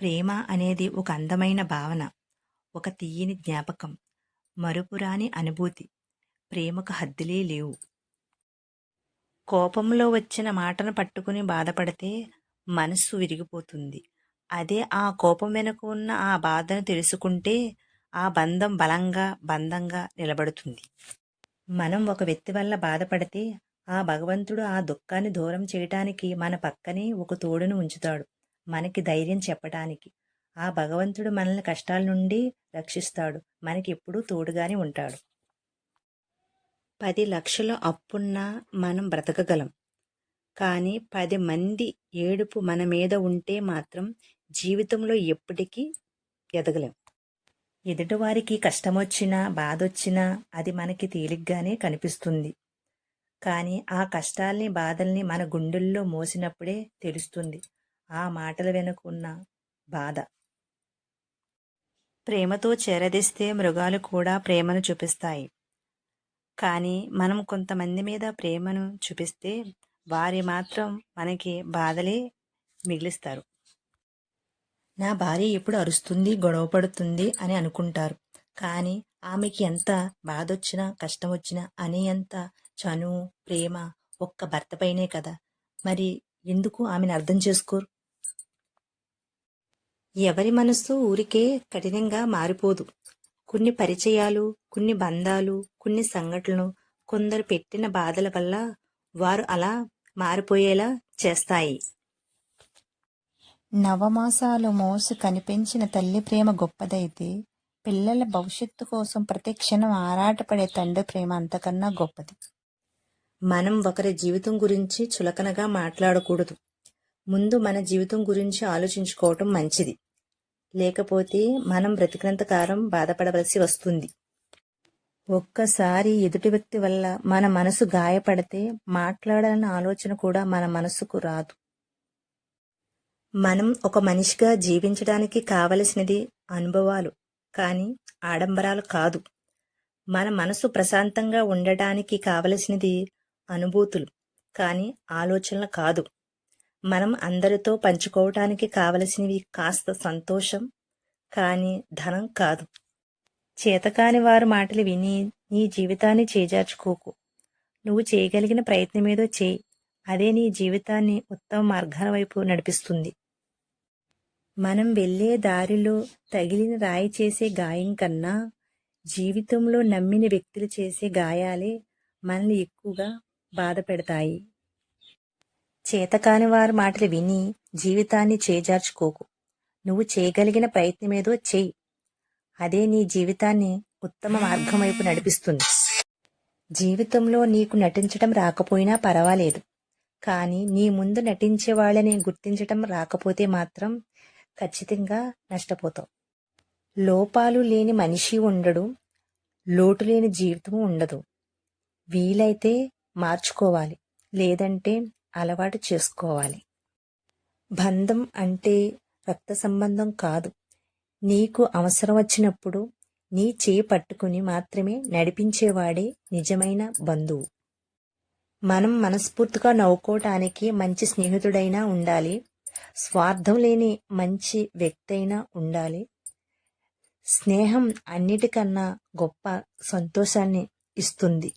ప్రేమ అనేది ఒక అందమైన భావన ఒక తీయని జ్ఞాపకం మరుపురాని అనుభూతి. ప్రేమకు హద్దులే లేవు. కోపంలో వచ్చిన మాటను పట్టుకుని బాధపడితే మనస్సు విరిగిపోతుంది. అదే ఆ కోపం వెనుక ఉన్న ఆ బాధను తెలుసుకుంటే ఆ బంధం బలంగా బంధంగా నిలబడుతుంది. మనం ఒక వ్యక్తి వల్ల బాధపడితే ఆ భగవంతుడు ఆ దుఃఖాన్ని దూరం చేయటానికి మన పక్కనే ఒక తోడును ఉంచుతాడు. మనకి ధైర్యం చెప్పడానికి. ఆ భగవంతుడు మనల్ని కష్టాల నుండి రక్షిస్తాడు. మనకి ఎప్పుడూ తోడుగానే ఉంటాడు. పది లక్షల అప్పున్నా మనం బ్రతకగలం. కానీ పది మంది ఏడుపు మన మీద ఉంటే మాత్రం జీవితంలో ఎప్పటికీ ఎదగలేం. ఎదుటివారికి కష్టం వచ్చినా బాధ వచ్చినా అది మనకి తేలిగ్గానే కనిపిస్తుంది. కానీ ఆ కష్టాల్ని బాధల్ని మన గుండెల్లో మోసినప్పుడే తెలుస్తుంది. ఆ మాటల వెనుకున్న బాధ. ప్రేమతో చేరదీస్తే మృగాలు కూడా ప్రేమను చూపిస్తాయి. కానీ మనం కొంతమంది మీద ప్రేమను చూపిస్తే వారి మాత్రం మనకి బాధలే మిగిలిస్తారు. నా భార్య ఎప్పుడు అరుస్తుంది గొడవ పడుతుంది అని అనుకుంటారు. కానీ ఆమెకి ఎంత బాధ వచ్చినా కష్టం వచ్చినా అనేంత చనువు ప్రేమ ఒక్క భర్తపైనే కదా. మరి ఎందుకు ఆమెను అర్థం చేసుకోరు? ఎవరి మనస్సు ఊరికే కఠినంగా మారిపోదు. కొన్ని పరిచయాలు కొన్ని బంధాలు కొన్ని సంఘటనలు కొందరు పెట్టిన బాధల వల్ల వారు అలా మారిపోయేలా చేస్తాయి. నవమాసాలు మోసు కనిపించిన తల్లి ప్రేమ గొప్పదైతే పిల్లల భవిష్యత్తు కోసం ప్రతి క్షణం ఆరాటపడే తండ్రి ప్రేమ అంతకన్నా గొప్పది. మనం ఒకరి జీవితం గురించి చులకనగా మాట్లాడకూడదు. ముందు మన జీవితం గురించి ఆలోచించుకోవటం మంచిది. లేకపోతే మనం బ్రతికినంతకాలం బాధపడవలసి వస్తుంది. ఒక్కసారి ఎదుటి వ్యక్తి వల్ల మన మనసు గాయపడితే మాట్లాడాలన్న ఆలోచన కూడా మన మనసుకు రాదు. మనం ఒక మనిషిగా జీవించడానికి కావలసినది అనుభవాలు కానీ ఆడంబరాలు కాదు. మన మనసు ప్రశాంతంగా ఉండటానికి కావలసినది అనుభూతులు కానీ ఆలోచనలు కాదు. మనం అందరితో పంచుకోవటానికి కావలసినవి కాస్త సంతోషం కానీ ధనం కాదు. చేతకాని వారు మాటలు విని నీ జీవితాన్ని చేజార్చుకోకు. నువ్వు చేయగలిగిన ప్రయత్నమేదో చేయి. అదే నీ జీవితాన్ని ఉత్తమ మార్గాల వైపు నడిపిస్తుంది. మనం వెళ్ళే దారిలో తగిలిన రాయి చేసే గాయం కన్నా జీవితంలో నమ్మిన వ్యక్తులు చేసే గాయాలే మనల్ని ఎక్కువగా బాధ పెడతాయి. చేతకాని వారి మాటలు విని జీవితాన్ని చేజార్చుకోకు. నువ్వు చేయగలిగిన ప్రయత్నమేదో చేయి. అదే నీ జీవితాన్ని ఉత్తమ మార్గం వైపు నడిపిస్తుంది. జీవితంలో నీకు నటించడం రాకపోయినా పర్వాలేదు. కానీ నీ ముందు నటించే వాళ్ళని గుర్తించటం రాకపోతే మాత్రం ఖచ్చితంగా నష్టపోతావు. లోపాలు లేని మనిషి ఉండడు. లోటు లేని జీవితం ఉండదు. వీలైతే మార్చుకోవాలి. లేదంటే అలవాటు చేసుకోవాలి. బంధం అంటే రక్త సంబంధం కాదు. నీకు అవసరం వచ్చినప్పుడు నీ చేయి పట్టుకుని మాత్రమే నడిపించేవాడే నిజమైన బంధువు. మనం మనస్ఫూర్తిగా నవ్వుకోవటానికి మంచి స్నేహితుడైనా ఉండాలి. స్వార్థం లేని మంచి వ్యక్తి అయినా ఉండాలి. స్నేహం అన్నిటికన్నా గొప్ప సంతోషాన్ని ఇస్తుంది.